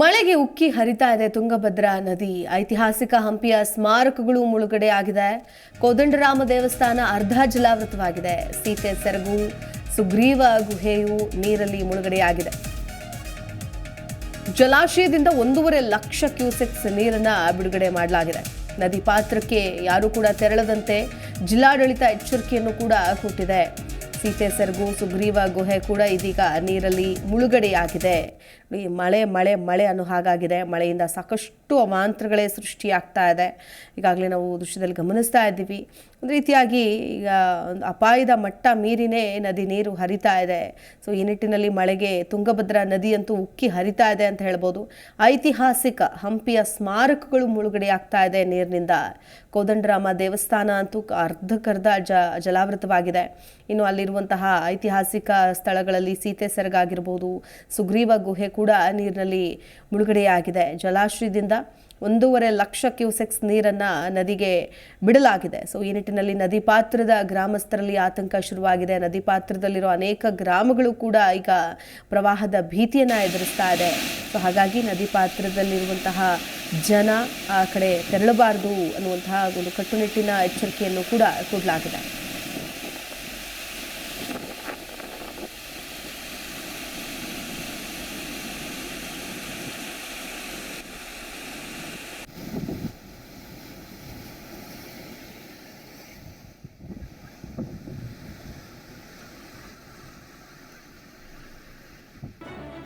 ಮಳೆಗೆ ಉಕ್ಕಿ ಹರಿತಾ ಇದೆ ತುಂಗಭದ್ರಾ ನದಿ. ಐತಿಹಾಸಿಕ ಹಂಪಿಯ ಸ್ಮಾರಕಗಳು ಮುಳುಗಡೆ ಆಗಿದೆ. ಕೋದಂಡರಾಮ ದೇವಸ್ಥಾನ ಅರ್ಧ ಜಲಾವೃತವಾಗಿದೆ. ಸೀತೆ, ಸೆರಗು, ಸುಗ್ರೀವ ಗುಹೆಯು ನೀರಲ್ಲಿ ಮುಳುಗಡೆಯಾಗಿದೆ. ಜಲಾಶಯದಿಂದ ಒಂದೂವರೆ ಲಕ್ಷ ಕ್ಯೂಸೆಕ್ಸ್ ನೀರನ್ನ ಬಿಡುಗಡೆ ಮಾಡಲಾಗಿದೆ. ನದಿ ಪಾತ್ರಕ್ಕೆ ಯಾರೂ ಕೂಡ ತೆರಳದಂತೆ ಜಿಲ್ಲಾಡಳಿತ ಎಚ್ಚರಿಕೆಯನ್ನು ಕೂಡ ಕೊಟ್ಟಿದೆ. ಸೀತೆ ಸರ್ಗು ಸುಗ್ರೀವ ಗುಹೆ ಕೂಡ ಇದೀಗ ನೀರಲ್ಲಿ ಮುಳುಗಡೆಯಾಗಿದೆ. ಈ ಮಳೆ ಮಳೆ ಮಳೆ ಅನ್ನೋ ಹಾಗಾಗಿದೆ. ಮಳೆಯಿಂದ ಸಾಕಷ್ಟು ಅವಾಂತರಗಳೇ ಸೃಷ್ಟಿಯಾಗ್ತಾ ಇದೆ. ಈಗಾಗಲೇ ನಾವು ದೃಶ್ಯದಲ್ಲಿ ಗಮನಿಸ್ತಾ ಇದ್ದೀವಿ. ಒಂದು ರೀತಿಯಾಗಿ ಈಗ ಒಂದು ಅಪಾಯದ ಮಟ್ಟ ಮೀರಿನೇ ನದಿ ನೀರು ಹರಿತಾ ಇದೆ. ಸೊ, ಈ ನಿಟ್ಟಿನಲ್ಲಿ ಮಳೆಗೆ ತುಂಗಭದ್ರಾ ನದಿಯಂತೂ ಉಕ್ಕಿ ಹರಿತಾ ಇದೆ ಅಂತ ಹೇಳ್ಬೋದು. ಐತಿಹಾಸಿಕ ಹಂಪಿಯ ಸ್ಮಾರಕಗಳು ಮುಳುಗಡೆ ಆಗ್ತಾ ಇದೆ ನೀರಿನಿಂದ. ಕೋದಂಡರಾಮ ದೇವಸ್ಥಾನ ಅಂತೂ ಅರ್ಧಕ್ಕರ್ಧ ಜ, ಜಲಾವೃತವಾಗಿದೆ. ಇನ್ನು ಅಲ್ಲಿರುವಂತಹ ಐತಿಹಾಸಿಕ ಸ್ಥಳಗಳಲ್ಲಿ ಸೀತೆ ಸೆರಗಾಗಿರ್ಬೋದು, ಸುಗ್ರೀವ ಗುಹೆ ಕೂಡ ನೀರಿನಲ್ಲಿ ಮುಳುಗಡೆಯಾಗಿದೆ. ಜಲಾಶಯದಿಂದ ಒಂದೂವರೆ ಲಕ್ಷ ಕ್ಯೂಸೆಕ್ಸ್ ನೀರನ್ನು ನದಿಗೆ ಬಿಡಲಾಗಿದೆ. ಸೊ, ಈ ನಿಟ್ಟಿನಲ್ಲಿ ನದಿ ಪಾತ್ರದ ಗ್ರಾಮಸ್ಥರಲ್ಲಿ ಆತಂಕ ಶುರುವಾಗಿದೆ. ನದಿ ಪಾತ್ರದಲ್ಲಿರೋ ಅನೇಕ ಗ್ರಾಮಗಳು ಕೂಡ ಈಗ ಪ್ರವಾಹದ ಭೀತಿಯನ್ನು ಎದುರಿಸ್ತಾ ಇದೆ. ಸೊ, ಹಾಗಾಗಿ ನದಿ ಪಾತ್ರದಲ್ಲಿರುವಂತಹ ಜನ ಆ ಕಡೆ ತೆರಳಬಾರದು ಅನ್ನುವಂತಹ ಒಂದು ಕಟ್ಟುನಿಟ್ಟಿನ ಎಚ್ಚರಿಕೆಯನ್ನು ಕೂಡ ಕೊಡಲಾಗಿದೆ.